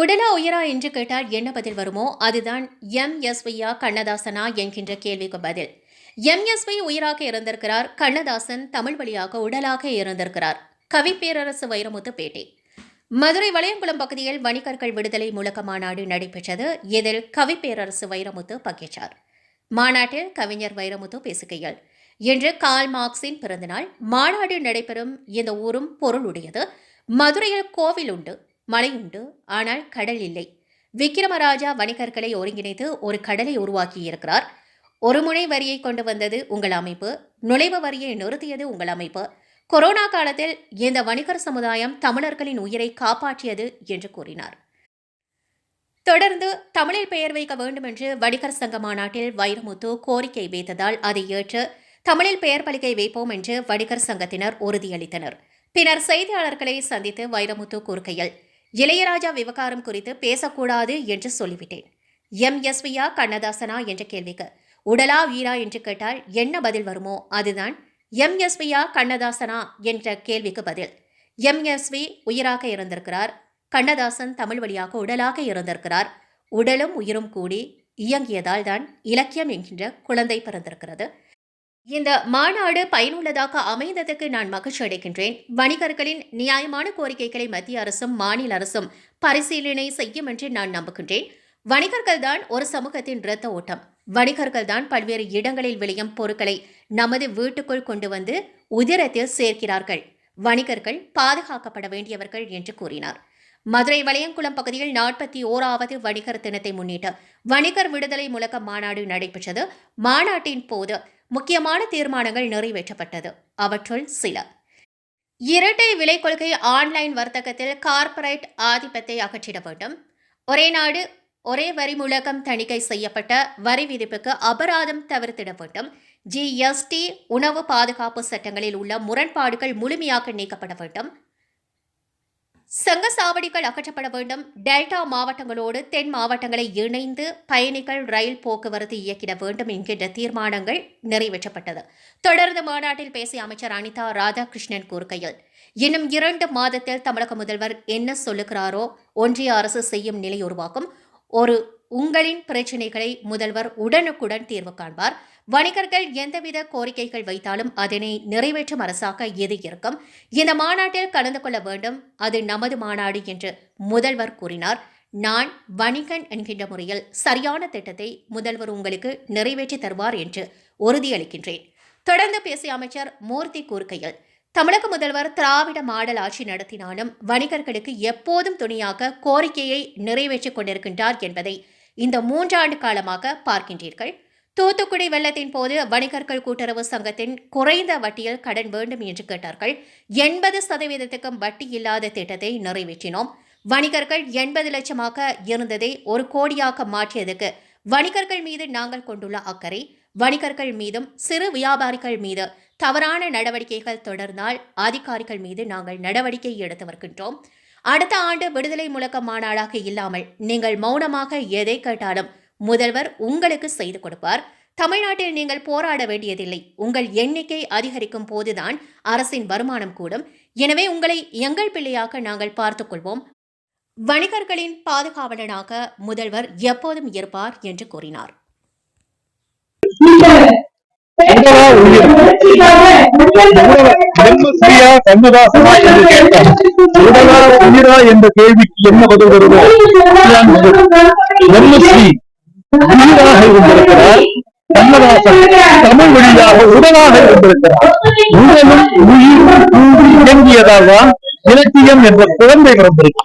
உடலா உயரா என்று கேட்டால் என்ன பதில் வருமோ அதுதான் எம்எஸ்வியா கண்ணதாசனா என்கின்ற கேள்விக்கு பதில். எம்எஸ்வி உயிராக இறந்திருக்கிறார் கண்ணதாசன் தமிழ் வழியாக உடலாக இறந்திருக்கிறார் கவி பேரரசு வைரமுத்து பேட்டை. மதுரை வளையங்குளம் பகுதியில் வணிகர்கள் விடுதலை முழக்க மாநாடு நடைபெற்றது. இதில் கவி பேரரசு வைரமுத்து பங்கேற்றார். மாநாட்டில் கவிஞர் வைரமுத்து பேசுகையில் இன்று கால் மார்க்சின் பிறந்தநாள். மாநாடு நடைபெறும் இந்த ஊரும் பொருளுடையது. மதுரையில் கோவில் உண்டு. மலை உண்டு ஆனால் கடல் இல்லை. விக்கிரமராஜா வணிகர்களை ஒருங்கிணைத்து ஒரு கடலை உருவாக்கியிருக்கிறார். ஒரு முனை வரியை கொண்டு வந்தது உங்கள் அமைப்பு நுழைவு வரியை நிறுத்தியது உங்கள் அமைப்பு. கொரோனா காலத்தில் இந்த வணிகர் சமுதாயம் தமிழர்களின் உயிரை காப்பாற்றியது என்று கூறினார். தொடர்ந்து தமிழில் பெயர் வைக்க வேண்டும் என்று வணிகர் சங்க மாநாட்டில் வைரமுத்து கோரிக்கை வைத்ததால் அதை ஏற்று தமிழில் பெயர் பலிகை வைப்போம் என்று வணிகர் சங்கத்தினர் உறுதியளித்தனர். பின்னர் செய்தியாளர்களை சந்தித்து வைரமுத்து கூறுகையில் இளையராஜா விவகாரம் குறித்து பேசக்கூடாது என்று சொல்லிவிட்டேன். எம். எஸ்வியா கண்ணதாசனா என்ற கேள்விக்கு உடலா வீரா என்று கேட்டால் என்ன பதில் வருமோ அதுதான் எம். எஸ்வியா கண்ணதாசனா என்ற கேள்விக்கு பதில். எம். எஸ்வி உயிராக இருந்திருக்கிறார். கண்ணதாசன் தமிழ் வழியாக உடலாக இருந்திருக்கிறார். உடலும் உயிரும் கூடி இயங்கியதால் தான் இலக்கியம் என்கின்ற குழந்தை பிறந்திருக்கிறது. இந்த மாநாடு பயனுள்ளதாக அமைந்ததற்கு நான் மகிழ்ச்சி அடைகின்றேன். வணிகர்களின் நியாயமான கோரிக்கைகளை மத்திய அரசும் மாநில அரசும் பரிசீலனை செய்யும் என்று நான் நம்புகின்றேன். வணிகர்கள் தான் ஒரு சமூகத்தின் இரத்த ஓட்டம். வணிகர்கள் தான் பல்வேறு இடங்களில் விளையும் பொருட்களை நமது வீட்டுக்குள் கொண்டு வந்து உதிரத்தில் சேர்க்கிறார்கள். வணிகர்கள் பாதுகாக்கப்பட வேண்டியவர்கள் என்று கூறினார். மதுரை வளையங்குளம் பகுதியில் நாற்பத்தி ஓராவது வணிகர் தினத்தை முன்னிட்டு வணிகர் விடுதலை முழக்க மாநாடு நடைபெற்றது. மாநாட்டின் போது முக்கியமான தீர்மானங்கள் நிறைவேற்றப்பட்டது. அவற்றுள் சில. இரட்டை விலை கொள்கை ஆன்லைன் வர்த்தகத்தில் கார்ப்பரேட் ஆதிபத்தை அகற்றிட வேண்டும். ஒரே நாடு ஒரே வரி முழக்கம் தணிக்கை செய்யப்பட்ட வரி விதிப்புக்கு அபராதம் தவிர்த்திட வேண்டும். ஜிஎஸ்டி உணவு பாதுகாப்பு சட்டங்களில் உள்ள முரண்பாடுகள் முழுமையாக நீக்கப்பட வேண்டும். சங்க சாவடிகள் அகற்றப்பட வேண்டும். டெல்டா மாவட்டங்களோடு தென் மாவட்டங்களை இணைந்து பயணிகள் ரயில் போக்குவரத்து இயக்கிட வேண்டும் என்கின்ற தீர்மானங்கள் நிறைவேற்றப்பட்டது. தொடர்ந்து மாநாட்டில் பேசிய அமைச்சர் அனிதா ராதாகிருஷ்ணன் கூறுகையில் இன்னும் இரண்டு மாதத்தில் தமிழக முதல்வர் என்ன சொல்லுகிறாரோ ஒன்றிய அரசு செய்யும் நிலை உருவாக்கும் ஒரு உங்களின் பிரச்சினைகளை முதல்வர் உடனுக்குடன் தீர்வு காண்பார். வணிகர்கள் எந்தவித கோரிக்கைகள் வைத்தாலும் அதனை நிறைவேற்றும் அரசாக எது இருக்கும். இந்த மாநாட்டில் கலந்து கொள்ள வேண்டும். அது நமது மாநாடு என்று முதல்வர் கூறினார். நான் வணிகன் என்கின்ற முறையில் சரியான திட்டத்தை முதல்வர் உங்களுக்கு நிறைவேற்றி தருவார் என்று உறுதியளிக்கின்றேன். தொடர்ந்து பேசிய அமைச்சர் மூர்த்தி கூறுகையில் தமிழக முதல்வர் திராவிட மாடல் ஆட்சி நடத்தினாலும் வணிகர்களுக்கு எப்போதும் துணையாக கோரிக்கையை நிறைவேற்றிக் கொண்டிருக்கின்றார் என்பதை இந்த மூன்றாண்டு காலமாக பார்க்கின்றீர்கள். தூத்துக்குடி வெள்ளத்தின் போது வணிகர்கள் கூட்டுறவு சங்கத்தின் குறைந்த வட்டியில் கடன் வேண்டும் என்று கேட்டார்கள். எண்பது சதவீதத்துக்கும் வட்டி இல்லாத திட்டத்தை நிறைவேற்றினோம். வணிகர்கள் எண்பது லட்சமாக இருந்ததை ஒரு கோடியாக மாற்றியதுக்கு வணிகர்கள் மீது நாங்கள் கொண்டுள்ள அக்கறை வணிகர்கள் மீதும் சிறு வியாபாரிகள் மீது தவறான நடவடிக்கைகள் தொடர்ந்தால் அதிகாரிகள் மீது நாங்கள் நடவடிக்கை எடுத்து வருகின்றோம். அடுத்த ஆண்டு விடுதலை முழக்க மாநாடாக இல்லாமல் நீங்கள் மௌனமாக எதை கேட்டாலும் முதல்வர் உங்களுக்கு செய்து கொடுப்பார். தமிழ்நாட்டில் நீங்கள் போராட வேண்டியதில்லை. உங்கள் எண்ணிக்கை அதிகரிக்கும் போதுதான் அரசின் வருமானம் கூடும். எனவே உங்களை எங்கள் பிள்ளையாக நாங்கள் பார்த்துக்கொள்வோம் வணிகர்களின் பாதுகாவலனாக முதல்வர் எப்போதும் இருப்பார் என்று கூறினார். உயிரா என்ற கேள்விக்கு என்ன பதில் வருமோ? பிரம்மஸ்ரீ உயிராக இருந்திருக்கிறார். கண்ணதாசன் தமிழ் வழியாக உடலாக இருந்திருக்கிறார். உடலும் உயிர் கூடி தான் இலக்கியம் என்ற குழந்தை பிறந்திருக்கு